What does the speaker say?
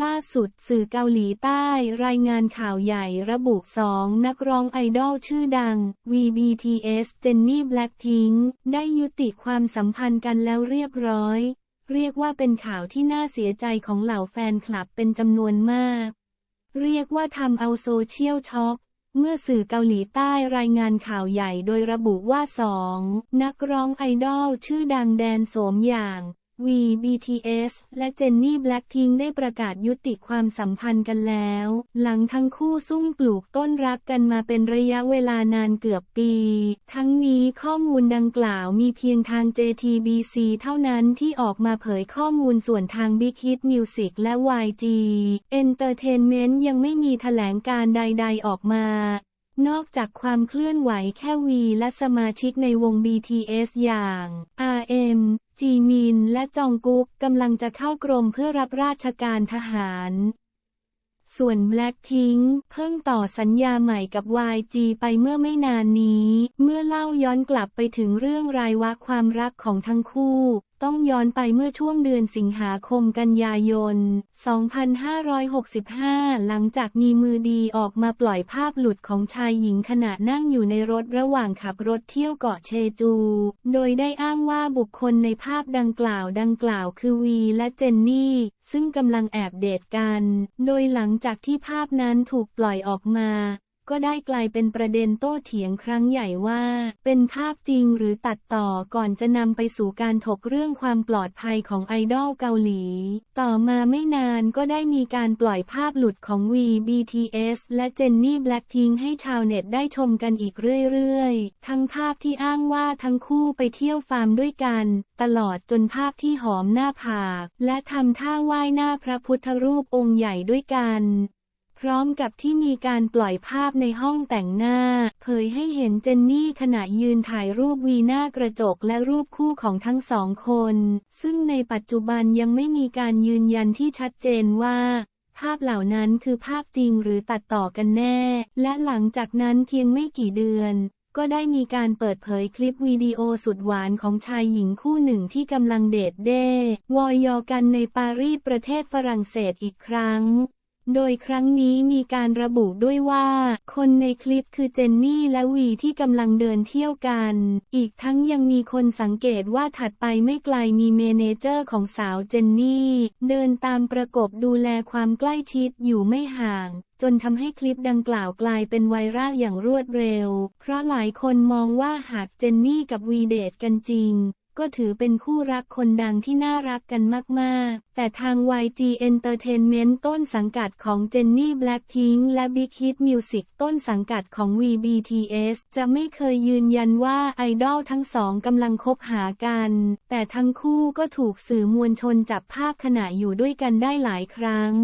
ล่าสุดสื่อเกาหลีใต้รายงานข่าวใหญ่ระบุสองนักร้องไอดอลชื่อดัง VBTS เจนนี่แบล็กพิงได้ยุติความสัมพันธ์กันแล้วเรียบร้อย เรียกว่าเป็นข่าวที่น่าเสียใจของเหล่าแฟนคลับเป็นจำนวนมาก เรียกว่าทำเอาโซเชียลช็อกเมื่อสื่อเกาหลีใต้รายงานข่าวใหญ่โดยระบุว่าสองนักร้องไอดอลชื่อดังแดนโสมอย่าง V BTS และเจนนี่แบล็กพิงได้ประกาศยุติความสัมพันธ์กันแล้ว หลังทั้งคู่ซุ่มปลูกต้นรักกันมาเป็นระยะเวลานานเกือบปี ทั้งนี้ข้อมูลดังกล่าวมีเพียงทาง JTBC เท่านั้นที่ออกมาเผยข้อมูลส่วนทาง Big Hit Music และ YG Entertainment ยังไม่มีแถลงการใด ๆ ออกมานอกจากความเคลื่อนไหวแค่วีและสมาชิกในวง BTS อย่าง RM จีมินและจองกุ๊กกำลังจะเข้ากรมเพื่อรับราชการทหาร ส่วนแบล็กทิงเพิ่งต่อสัญญาใหม่กับ YG ไปเมื่อไม่นานนี้ เมื่อเล่าย้อนกลับไปถึงเรื่องรายวะความรักของทั้งคู่ ต้องย้อนไปเมื่อช่วงเดือนสิงหาคมกันยายน 2565 หลังจากมีมือดีออกมาปล่อยภาพหลุดของชายหญิงขณะนั่งอยู่ในรถระหว่างขับรถเที่ยวเกาะเชจู โดยได้อ้างว่าบุคคลในภาพดังกล่าวดังกล่าวคือวีและเจนนี่ ซึ่งกำลังแอบเดทกัน โดยหลังจากที่ภาพนั้นถูกปล่อยออกมา ก็ได้กลายเป็นประเด็นโต้เถียงครั้งใหญ่ว่า เป็นภาพจริงหรือตัดต่อก่อนจะนำไปสู่การถกเรื่องความปลอดภัยของไอดอลเกาหลี ต่อมาไม่นานก็ได้มีการปล่อยภาพหลุดของ V BTS และเจนนี่แบล็กพิงให้ชาวเน็ตได้ชมกันอีกเรื่อยๆ ทั้งภาพที่อ้างว่าทั้งคู่ไปเที่ยวฟาร์มด้วยกัน ตลอดจนภาพที่หอมหน้าผาก และทำท่าไหว้หน้าพระพุทธรูปองค์ใหญ่ด้วยกัน พร้อมกับที่มีการปล่อยภาพในห้องแต่งหน้า เผยให้เห็นเจนนี่ขณะยืนถ่ายรูปวีหน้ากระจกและรูปคู่ของทั้งสองคน ซึ่งในปัจจุบันยังไม่มีการยืนยันที่ชัดเจนว่าภาพเหล่านั้นคือภาพจริงหรือตัดต่อกันแน่ และหลังจากนั้นเพียงไม่กี่เดือน ก็ได้มีการเปิดเผยคลิปวิดีโอสุดหวานของชายหญิงคู่หนึ่งที่กำลังเดทเด้วอยอกันในปารีสประเทศฝรั่งเศสอีกครั้ง โดยครั้งนี้มีการระบุด้วยว่า คนในคลิปคือเจนนี่และวีที่กำลังเดินเที่ยวกัน อีกทั้งยังมีคนสังเกตว่าถัดไปไม่ไกลมีเมเนเจอร์ของสาวเจนนี่ เดินตามประกบดูแลความใกล้ชิดอยู่ไม่ห่างจนทำให้คลิปดังกล่าวกลายเป็นไวรัลอย่างรวดเร็ว เพราะหลายคนมองว่าหากเจนนี่กับวีเดทกันจริง ก็ถือเป็นคู่รักคนดังที่น่ารักกันมาก ๆ แต่ทาง YG Entertainment ต้นสังกัดของเจนนี่ Blackpink และ Big Hit Music ต้นสังกัดของ VBTS จะไม่เคยยืนยันว่าไอดอลทั้งสองกำลังคบหากัน แต่ทั้งคู่ก็ถูกสื่อมวลชนจับภาพขณะอยู่ด้วยกันได้หลายครั้ง